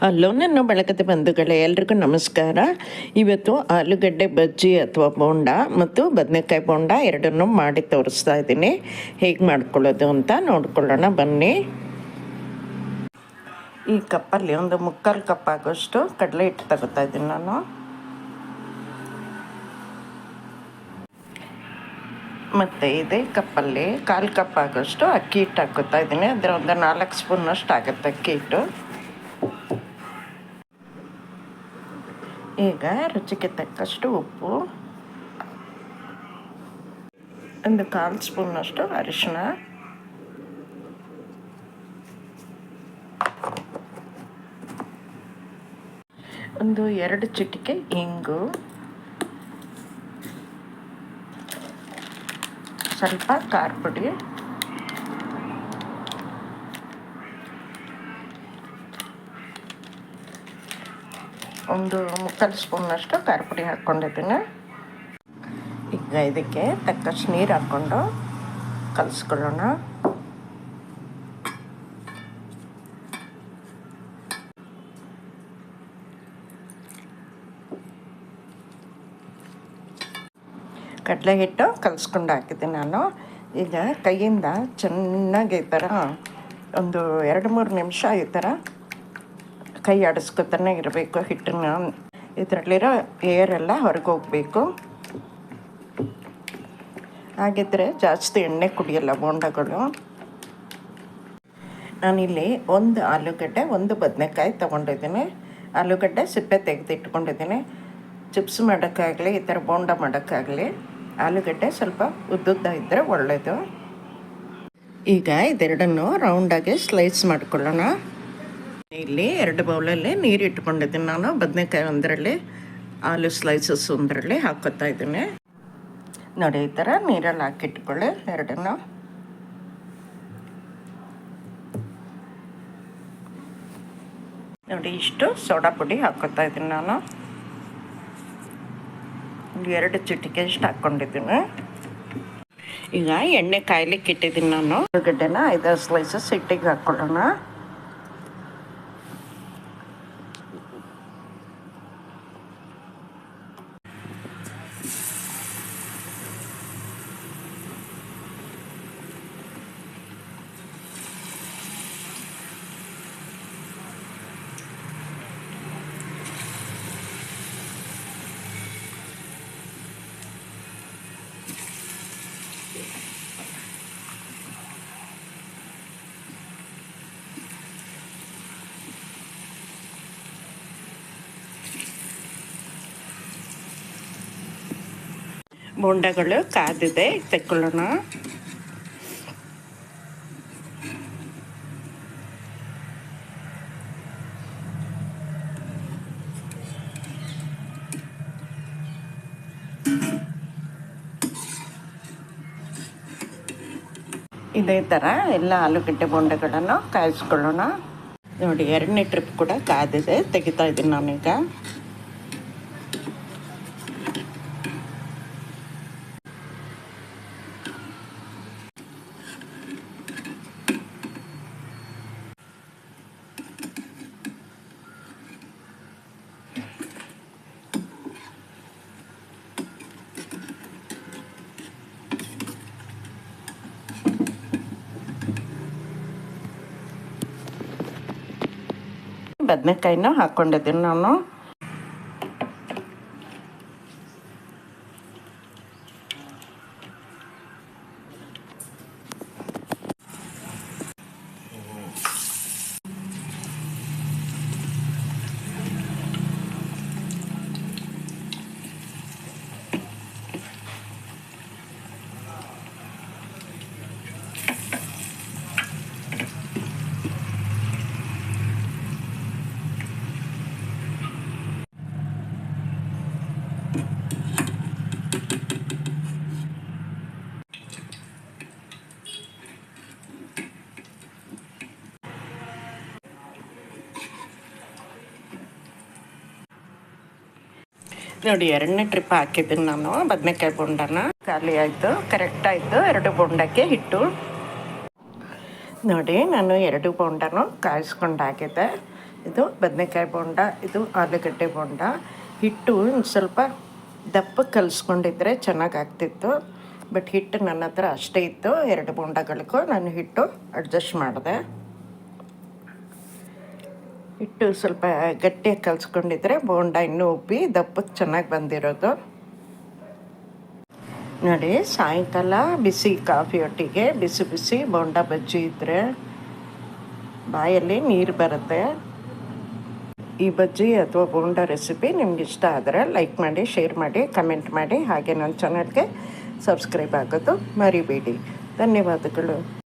Hello, ನನ್ನ ಬೆಳಕದ ಬಂಧುಗಳೇ, ಎಲ್ರಿಗೂ ನಮಸ್ಕಾರ. ಇವತ್ತು ಆಲೂಗಡ್ಡೆ ಬಜ್ಜಿ ಅಥವಾ ಬೋಂಡ ಮತ್ತು ಬದನೆಕಾಯಿ ಬೋಂಡ ಎರಡನ್ನೂ ಮಾಡಿ ತೋರಿಸ್ತಾ ಇದ್ದೀನಿ. ಹೇಗೆ ಮಾಡ್ಕೊಳ್ಳೋದು ಅಂತ ನೋಡ್ಕೊಳ್ಳೋಣ, ಬನ್ನಿ. ಈ ಕಪ್ಪಲ್ಲಿ ಒಂದು ಮುಕ್ಕಾಲು ಕಪ್ ಆಗೋಷ್ಟು ಕಡಲೆ ಹಿಟ್ಟು ತಗೋತಾ ಇದ್ದೀನಿ ನಾನು. ಮತ್ತು ಇದೇ ಕಪ್ಪಲ್ಲಿ ಕಾಲು ಕಪ್ ಆಗೋಷ್ಟು ಅಕ್ಕಿ ಹಿಟ್ಟು ಹಾಕೋತಾ ಇದ್ದೀನಿ. ಅದರ ಒಂದು ನಾಲ್ಕು ಸ್ಪೂನಷ್ಟು ಆಗುತ್ತೆ ಅಕ್ಕಿ ಹಿಟ್ಟು. ಈಗ ರುಚಿಗೆ ತಕ್ಕಷ್ಟು ಉಪ್ಪು, ಒಂದು ಕಾಲು ಸ್ಪೂನಷ್ಟು ಅರಿಶಿಣ, ಒಂದು ಎರಡು ಚಿಟಿಕೆ ಇಂಗು, ಸ್ವಲ್ಪ ಖಾರ ಪುಡಿ. ಒಂದು ಮುಕ್ಕಾಲು ಸ್ಪೂನಷ್ಟು ಖಾರ ಪುಡಿ ಹಾಕ್ಕೊಂಡಿದ್ದೀನಿ ಈಗ ಇದಕ್ಕೆ ತಕ್ಕಷ್ಟು ನೀರು ಹಾಕ್ಕೊಂಡು ಕಲಿಸ್ಕೊಳ್ಳೋಣ. ಕಡಲೆ ಹಿಟ್ಟು ಕಲಸ್ಕೊಂಡು ಹಾಕಿದ್ದೀನಿ ನಾನು. ಈಗ ಕೈಯಿಂದ ಚೆನ್ನಾಗಿ ಈ ಥರ ಒಂದು ಎರಡು ಮೂರು ನಿಮಿಷ ಈ ಥರ ಕೈ ಆಡಿಸ್ಕೊತಾನೆ ಇರಬೇಕು, ಹಿಟ್ಟನ್ನ ಇದರಲ್ಲಿರೋ ಏರೆಲ್ಲ ಹೊರಗೆ ಹೋಗಬೇಕು. ಹಾಗಿದ್ರೆ ಜಾಸ್ತಿ ಎಣ್ಣೆ ಕುಡಿಯಲ್ಲ ಬೋಂಡಗಳು. ನಾನಿಲ್ಲಿ ಒಂದು ಆಲೂಗಡ್ಡೆ, ಒಂದು ಬದನೆಕಾಯಿ ತೊಗೊಂಡಿದ್ದೀನಿ. ಆಲೂಗಡ್ಡೆ ಸಿಪ್ಪೆ ತೆಗೆದಿಟ್ಕೊಂಡಿದ್ದೀನಿ. ಚಿಪ್ಸ್ ಮಾಡೋಕ್ಕಾಗಲಿ, ಈ ಥರ ಬೋಂಡ ಮಾಡೋಕ್ಕಾಗಲಿ ಆಲೂಗಡ್ಡೆ ಸ್ವಲ್ಪ ಉದ್ದುದ್ದ ಇದ್ದರೆ ಒಳ್ಳೆಯದು ಈಗ ಇದೆರಡನ್ನು ರೌಂಡಾಗಿ ಸ್ಲೈಸ್ ಮಾಡ್ಕೊಳ್ಳೋಣ. ಇಲ್ಲಿ ಎರಡು ಬೌಲಲ್ಲಿ ನೀರು ಇಟ್ಕೊಂಡಿದ್ದೀನಿ ನಾನು. ಬದನೆಕಾಯಿ ಒಂದರಲ್ಲಿ, ಆಲೂ ಸ್ಲೈಸಸ್ ಒಂದರಲ್ಲಿ ಹಾಕೋತಾ ಇದ್ದೀನಿ. ನೋಡಿ, ಈ ಥರ ನೀರಲ್ಲಿ ಹಾಕಿಟ್ಕೊಳ್ಳಿ ಎರಡನ್ನು. ನೋಡಿ, ಇಷ್ಟು ಸೋಡಾ ಪುಡಿ ಹಾಕೋತಾ ಇದ್ದೀನಿ ನಾನು. ಒಂದು ಎರಡು ಚಿಟಿಕೆ ಇಷ್ಟು ಹಾಕ್ಕೊಂಡಿದ್ದೀನಿ ಈಗ ಎಣ್ಣೆ ಕಾಯ್ಲಿಕ್ಕೆ ಇಟ್ಟಿದ್ದೀನಿ ನಾನು. ಗಡ್ಡೆನ ಐದಾರು ಸ್ಲೈಸಸ್ ಹಿಟ್ಟಿಗೆ ಹಾಕ್ಕೊಳ್ಳೋಣ ಬೋಂಡಗಳು ಕಾದಿದೆ, ತೆಕ್ಕೊಳ್ಳೋಣ. ಇದೇ ಥರ ಎಲ್ಲ ಆಲೂಗಡ್ಡೆ ಬೋಂಡಗಳನ್ನು ಕಾಯಿಸ್ಕೊಳ್ಳೋಣ. ನೋಡಿ, ಎರಡನೇ ಟ್ರಿಪ್ ಕೂಡ ಕಾದಿದೆ, ತೆಗಿತಾ ಇದ್ದೀನಿ ನಾನೀಗ. ಬದನೆಕಾಯಿನ ಹಾಕ್ಕೊಂಡಿದ್ದೀನಿ ನಾನು. ನೋಡಿ, ಎರಡನೇ ಟ್ರಿಪ್ ಹಾಕಿದ್ದೀನಿ ನಾನು, ಬದನೆಕಾಯಿ ಬೊಂಡನ. ಖಾಲಿ ಆಯಿತು ಕರೆಕ್ಟ್ ಆಯಿತು, ಎರಡು ಬೊಂಡಕ್ಕೆ ಹಿಟ್ಟು. ನೋಡಿ, ನಾನು ಎರಡು ಬೊಂಡನು ಕಾಯಿಸ್ಕೊಂಡಾಗಿದೆ. ಇದು ಬದನೆಕಾಯಿ ಬೊಂಡ, ಇದು ಆಲೂಗಡ್ಡೆ ಬೊಂಡ. ಹಿಟ್ಟು ಸ್ವಲ್ಪ ದಪ್ಪ ಕಲಿಸ್ಕೊಂಡಿದ್ರೆ ಚೆನ್ನಾಗಿ ಆಗ್ತಿತ್ತು ಬಟ್ ಹಿಟ್ಟು ನನ್ನ ಹತ್ರ ಅಷ್ಟೇ ಇತ್ತು. ಎರಡು ಬೊಂಡಗಳಿಗೂ ನಾನು ಹಿಟ್ಟು ಅಡ್ಜಸ್ಟ್ ಮಾಡಿದೆ. ಹಿಟ್ಟು ಸ್ವಲ್ಪ ಗಟ್ಟಿಯಾಗಿ ಕಲಿಸ್ಕೊಂಡಿದ್ರೆ ಬೋಂಡ ಇನ್ನೂ ಉಬ್ಬಿ ದಪ್ಪಕ್ಕೆ ಚೆನ್ನಾಗಿ ಬಂದಿರೋದು. ನೋಡಿ, ಸಾಯಂಕಾಲ ಬಿಸಿ ಕಾಫಿ ಒಟ್ಟಿಗೆ ಬಿಸಿ ಬಿಸಿ ಬೋಂಡ ಬಜ್ಜಿ ಇದ್ದರೆ ಬಾಯಲ್ಲಿ ನೀರು ಬರುತ್ತೆ. ಈ ಬಜ್ಜಿ ಅಥವಾ ಬೋಂಡ ರೆಸಿಪಿ ನಿಮ್ಗೆ ಇಷ್ಟ ಆದರೆ ಲೈಕ್ ಮಾಡಿ, ಶೇರ್ ಮಾಡಿ, ಕಮೆಂಟ್ ಮಾಡಿ. ಹಾಗೆ ನನ್ನ ಚಾನಲ್ಗೆ ಸಬ್ಸ್ಕ್ರೈಬ್ ಆಗೋದು ಮರಿಬೇಡಿ. ಧನ್ಯವಾದಗಳು.